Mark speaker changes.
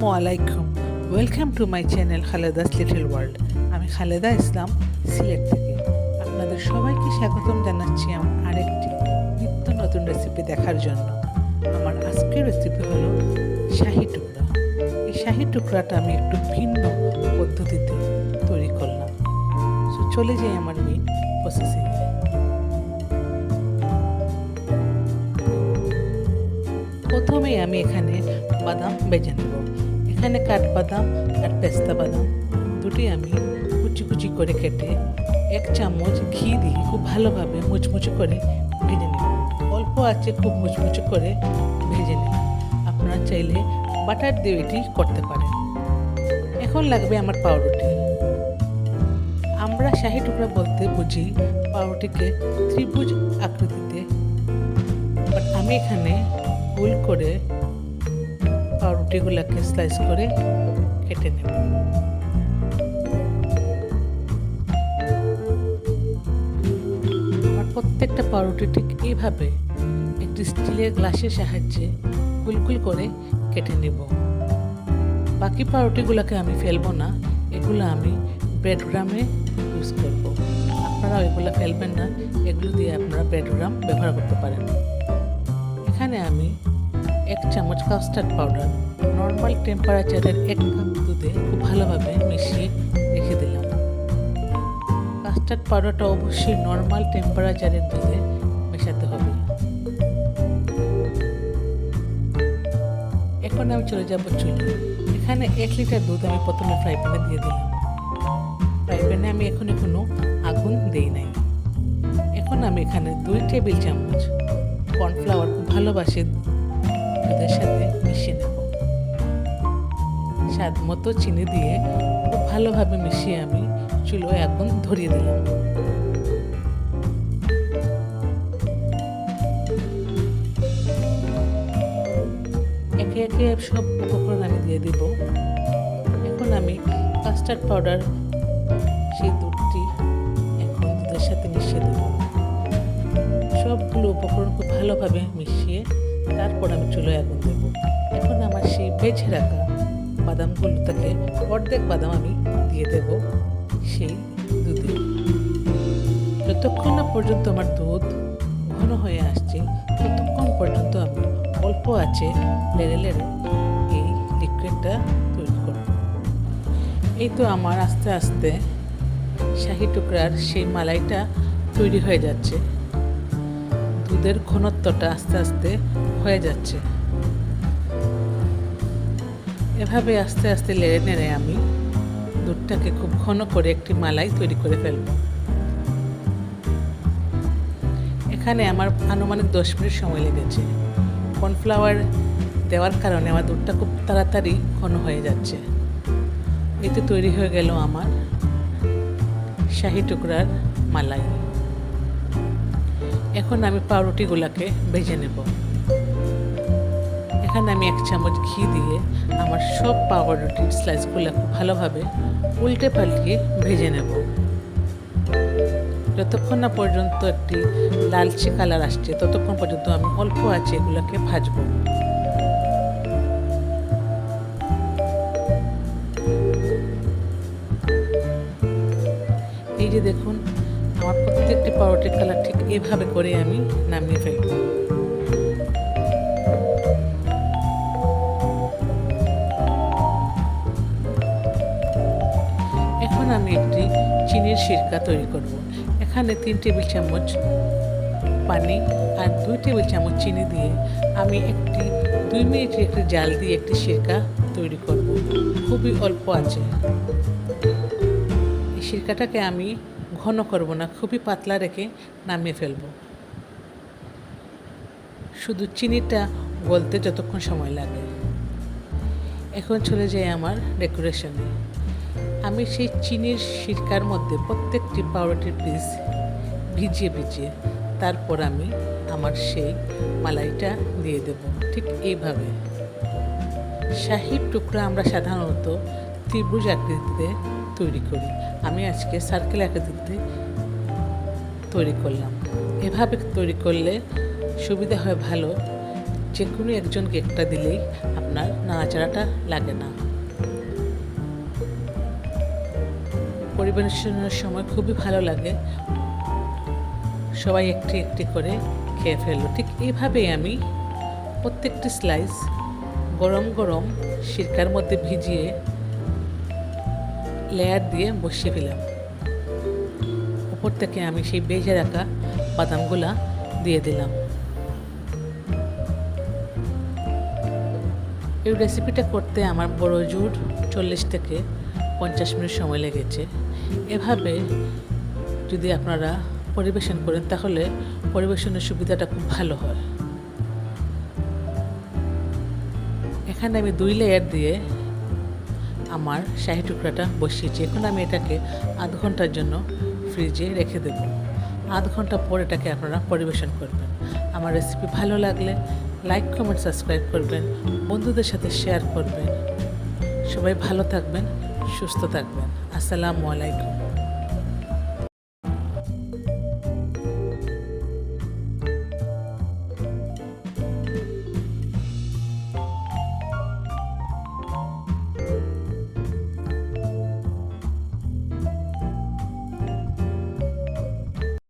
Speaker 1: আলাইকুম। Welcome to my channel Khaleda's little world আমি খালেদা ইসলাম, সিলেট থেকে। আপনাদের সবাইকে স্বাগতম জানাচ্ছি আমার আরেকটি নিত্য নতুন রেসিপি দেখার জন্য। আমার আজকের রেসিপি হলো শাহি টুকরা। এই শাহি টুকরাটা আমি একটু ভিন্ন পদ্ধতিতে তৈরি করলাম। সো চলে যাই আমার মেইন প্রসেসিংয়ে প্রথমেই আমি এখানে বাদাম বেজে নেব। এখানে কাঠবাদাম আর পেস্তা বাদাম। দুটি আমি কুচি কুচি করে কেটে এক চামচ ঘি দিয়ে খুব ভালোভাবে মুচমুচে করে ভেজে নেব। অল্প আছে খুব মুচমুচে করে ভেজে নেব। আপনারা চাইলে বাটার দিয়ে এটি করতে পারেন। এখন লাগবে আমার পাউরুটি। আমরা শাহি টুকরা বলতে বুঝি পাউরুটিকে ত্রিভুজ আকৃতিতে। বাট আমি এখানে ভুল করে পাউরুটিগুলোকে স্লাইস করে কেটে নেব। আমার প্রত্যেকটা পাউরুটি ঠিক এইভাবে একটি স্টিলের গ্লাসের সাহায্যে গুলগুল করে কেটে নেব। বাকি পাউরুটিগুলোকে আমি ফেলব না, এগুলো আমি ব্রেড গ্রামে ইউজ করব। আপনারা এগুলো ফেলবেন না, এগুলো দিয়ে আপনারা ব্রেড গ্রাম ব্যবহার করতে পারেন। এখানে আমি এক চামচ কাস্টার্ড পাউডার নর্মাল টেম্পারেচারের এক কাপ দুধে খুব ভালোভাবে মিশিয়ে রেখে দিলাম। কাস্টার্ড পাউডারটা অবশ্যই নর্মাল টেম্পারেচারের দুধে মেশাতে হবে। এখন আমি চলে যাব চুলে। এখানে এক লিটার দুধ আমি প্রথমে ফ্রাই প্যানে দিয়ে দিলাম। ফ্রাই প্যানে আমি এখন কোনো আগুন দেই নাই। এখন আমি এখানে দুই টেবিল চামচ কর্নফ্লাওয়ার খুব ভালোবাসে দুধের সাথে মিশিয়ে নেব। স্বাদ মতো চিনি দিয়ে খুব ভালোভাবে মিশিয়ে আমি চুলোয় এখন ধরিয়ে দিলাম। একে একে সব উপকরণ আমি দিয়ে দিব। এখন আমি কাস্টার্ড পাউডার, সেই দুধটি এখন দুধের সাথে মিশিয়ে দেব। সবগুলো উপকরণ খুব ভালোভাবে মিশিয়ে তারপর আমি চুলোয় আগুন দেব। এখন আমার সেই বেছে রাখা বাদামগুলো তাকে অর্ধেক বাদাম আমি দিয়ে দেব সেই দুধে। যতক্ষণ না পর্যন্ত আমার দুধ ঘন হয়ে আসছে, ততক্ষণ পর্যন্ত আমি অল্প আছে লেড়ে লেড়ে এই লিকুইডটা তৈরি করব। এই তো আমার আস্তে আস্তে শাহি টুকরার সেই মালাইটা তৈরি হয়ে যাচ্ছে। দুধের ঘনত্বটা আস্তে আস্তে হয়ে যাচ্ছে। এভাবে আস্তে আস্তে লেড়ে নেড়ে আমি দুধটাকে খুব ঘন করে একটি মালাই তৈরি করে ফেলব। এখানে আমার আনুমানিক দশ মিনিট সময় লেগেছে। কর্নফ্লাওয়ার দেওয়ার কারণে আমার দুধটা খুব তাড়াতাড়ি ঘন হয়ে যাচ্ছে। এতে তৈরি হয়ে গেল আমার শাহি টুকরার মালাই। এখন আমি পাউরুটিগুলোকে ভেজে নেব। এখানে আমি এক চামচ ঘি দিয়ে আমার সব পাউরুটির স্লাইসগুলো ভালোভাবে উল্টে পাল্টিয়ে ভেজে নেব। যতক্ষণ না পর্যন্ত একটি লালচে কালার আসছে, ততক্ষণ পর্যন্ত আমি অল্প আছে এগুলোকে ভাজবো। এই যে দেখুন, আমার প্রত্যেকটি পাউরুটির কালার ঠিক এভাবে করে আমি নামিয়ে ফেলব। এখন আমি একটি চিনির সিরকা তৈরি করব। এখানে তিন টেবিল চামচ পানি আর দুই টেবিল চামচ চিনি দিয়ে আমি একটি দুই মিনিটের একটি জাল দিয়ে একটি সিরকা তৈরি করব। খুবই অল্প আছে। এই সিরকাটাকে আমি ঘন করব না, খুবই পাতলা রেখে নামিয়ে ফেলব। শুধু চিনিটা গলতে যতক্ষণ সময় লাগে। এখন চলে যায় আমার ডেকোরেশনে আমি সেই চিনির সিরকার মধ্যে প্রত্যেকটি পাউরুটির পিস ভিজিয়ে ভিজিয়ে তারপর আমি আমার সেই মালাইটা দিয়ে দেব, ঠিক এইভাবে। শাহির টুকরা আমরা সাধারণত ত্রিভুজ আকৃতিতে তৈরি করি। আমি আজকে সার্কেল আকৃতিতে তৈরি করলাম। এভাবে তৈরি করলে সুবিধা হয় ভালো। যে কোনো একজনকে একটা দিলেই আপনার নাড়াচাড়াটা লাগে না। পরিবেশনের সময় খুবই ভালো লাগে। সবাই একটি একটি করে খেয়ে ফেলল। ঠিক এইভাবেই আমি প্রত্যেকটি স্লাইস গরম গরম সিরকার মধ্যে ভিজিয়ে লেয়ার দিয়ে বসিয়ে ফেলাম উপর থেকে আমি সেই বেজে রাখা বাদামগুলা দিয়ে দিলাম। এই রেসিপিটা করতে আমার বড় জুর চল্লিশ থেকে পঞ্চাশ মিনিট সময় লেগেছে। এভাবে যদি আপনারা পরিবেশন করেন, তাহলে পরিবেশনের সুবিধাটা খুব ভালো হয়। এখানে আমি দুই লেয়ার দিয়ে আমার শাহি টুকরাটা বসিয়েছি এখন আমি এটাকে আধ ঘণ্টার জন্য ফ্রিজে রেখে দেব। আধ ঘণ্টা পর এটাকে আপনারা পরিবেশন করবেন। আমার রেসিপি ভালো লাগলে লাইক কমেন্ট সাবস্ক্রাইব করবেন, বন্ধুদের সাথে শেয়ার করবেন। সবাই ভালো থাকবেন, সুস্থ থাকবেন। আসসালামু আলাইকুম।